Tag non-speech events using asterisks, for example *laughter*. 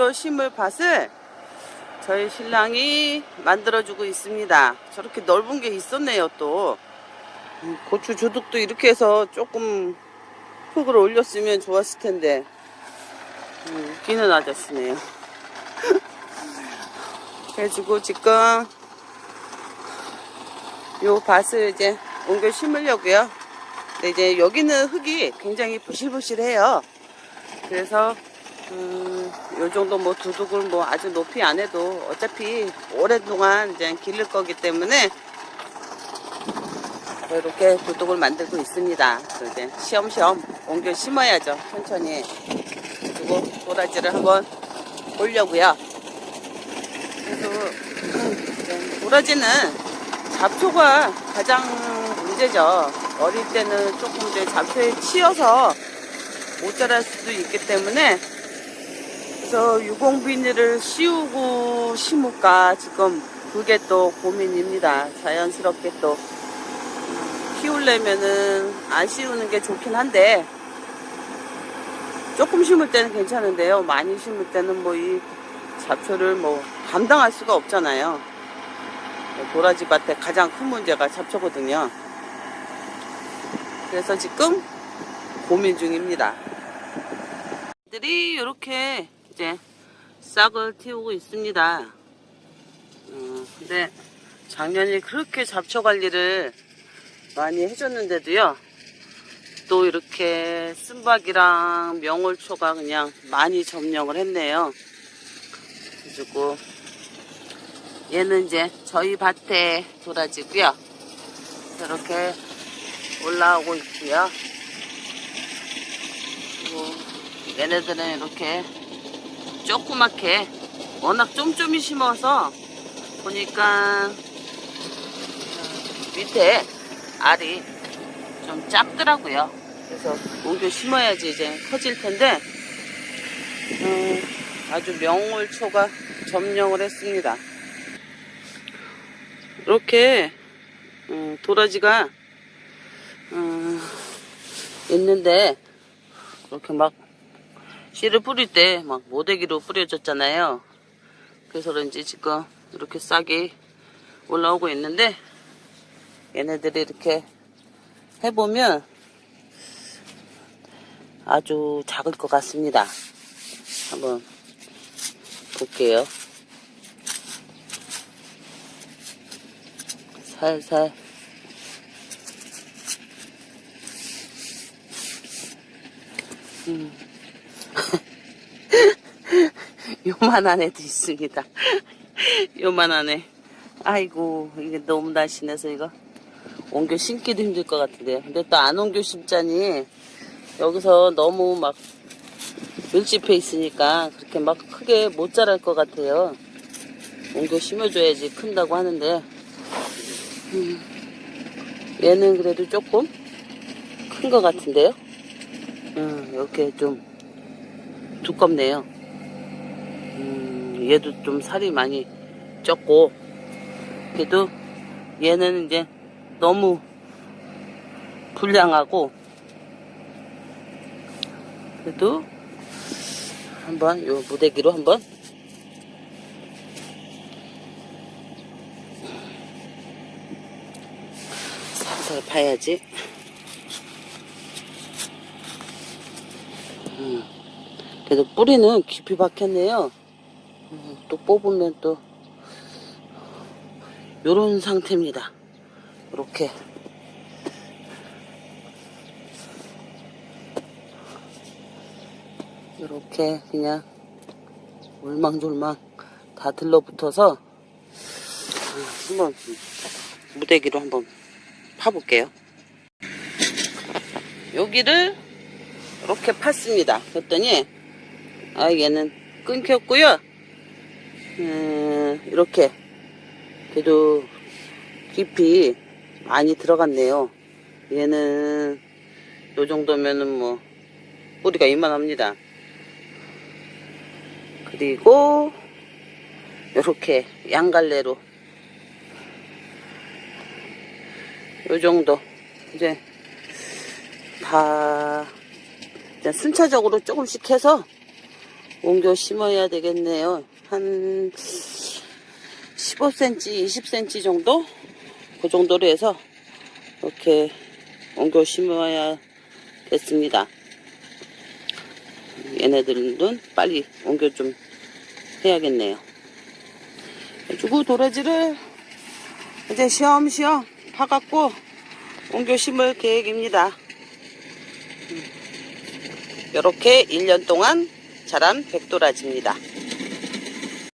옮겨 심을 밭을 저희 신랑이 만들어주고 있습니다. 저렇게 넓은 게 있었네요, 또. 음, 고추 주둑도 이렇게 해서 조금 흙을 올렸으면 좋았을 텐데. 음, 웃기는 아저씨네요. *laughs* 그래가지고 지금 요 밭을 이제 옮겨 심으려고요. 근데 이제 여기는 흙이 굉장히 부실부실해요. 그래서 음, 요 정도 뭐 두둑을 뭐 아주 높이 안 해도 어차피 오랫동안 이제 기를 거기 때문에 이렇게 두둑을 만들고 있습니다. 이제 시험시험 옮겨 심어야죠. 천천히. 그리고 도라지를 한번 보려고요. 그래서 도라지는 잡초가 가장 문제죠. 어릴 때는 조금 이제 잡초에 치여서 못 자랄 수도 있기 때문에 그래서 유공비닐을 씌우고 심을까 지금 그게 또 고민입니다. 자연스럽게 또 키우려면은 안 씌우는 게 좋긴 한데 조금 심을 때는 괜찮은데요. 많이 심을 때는 뭐 이 잡초를 뭐 감당할 수가 없잖아요. 도라지 밭의 가장 큰 문제가 잡초거든요. 그래서 지금 고민 중입니다. 들이 이렇게 이제 싹을 틔우고 있습니다. 음, 근데 작년에 그렇게 잡초 관리를 많이 해줬는데도요. 또 이렇게 쓴박이랑 명월초가 그냥 많이 점령을 했네요. 그리고 얘는 이제 저희 밭에 도라지고요. 이렇게 올라오고 있고요. 그리고 얘네들은 이렇게 조그맣게 워낙 쫌쫌이 심어서 보니까 어, 밑에 알이 좀 작더라고요. 그래서 옮겨 심어야지 이제 커질 텐데 음, 아주 명월초가 점령을 했습니다. 이렇게 음, 도라지가 음, 있는데 이렇게 막 씨를 뿌릴 때 막 모대기로 뿌려졌잖아요. 그래서 그런지 지금 이렇게 싹이 올라오고 있는데 얘네들이 이렇게 해보면 아주 작을 것 같습니다. 한번 볼게요. 살살 음. *laughs* 요만한 애도 있습니다. *laughs* 요만한 애. 아이고, 이게 너무 날씬해서 이거 옮겨 심기도 힘들 것 같은데요. 근데 또 안 옮겨 심자니 여기서 너무 막 밀집해 있으니까 그렇게 막 크게 못 자랄 것 같아요. 옮겨 심어줘야지 큰다고 하는데 음, 얘는 그래도 조금 큰 것 같은데요. 음, 이렇게 좀 두껍네요. 음, 얘도 좀 살이 많이 쪘고 그래도 얘는 이제 너무 불량하고 그래도 한번 요 무대기로 한번 살살 파야지 그래도 뿌리는 깊이 박혔네요 음, 또 뽑으면 또 요런 상태입니다 이렇게 이렇게 그냥 울망졸망 다 들러붙어서 아, 한번 무대기로 한번 파볼게요. 여기를 이렇게 팠습니다. 그랬더니 아 얘는 끊겼고요. 음, 이렇게 그래도 깊이 많이 들어갔네요. 얘는 요 정도면은 뭐 뿌리가 이만합니다. 그리고 이렇게 양갈래로 요 정도 이제 다 순차적으로 조금씩 해서 옮겨 심어야 되겠네요. 한 15cm, 20cm 정도? 그 정도로 해서 이렇게 옮겨 심어야겠습니다. 얘네들은 빨리 옮겨 좀 해야겠네요. 그리고 도라지를 이제 시험시험 파갖고 옮겨 심을 계획입니다. 이렇게 1년 동안 자란 백도라지입니다.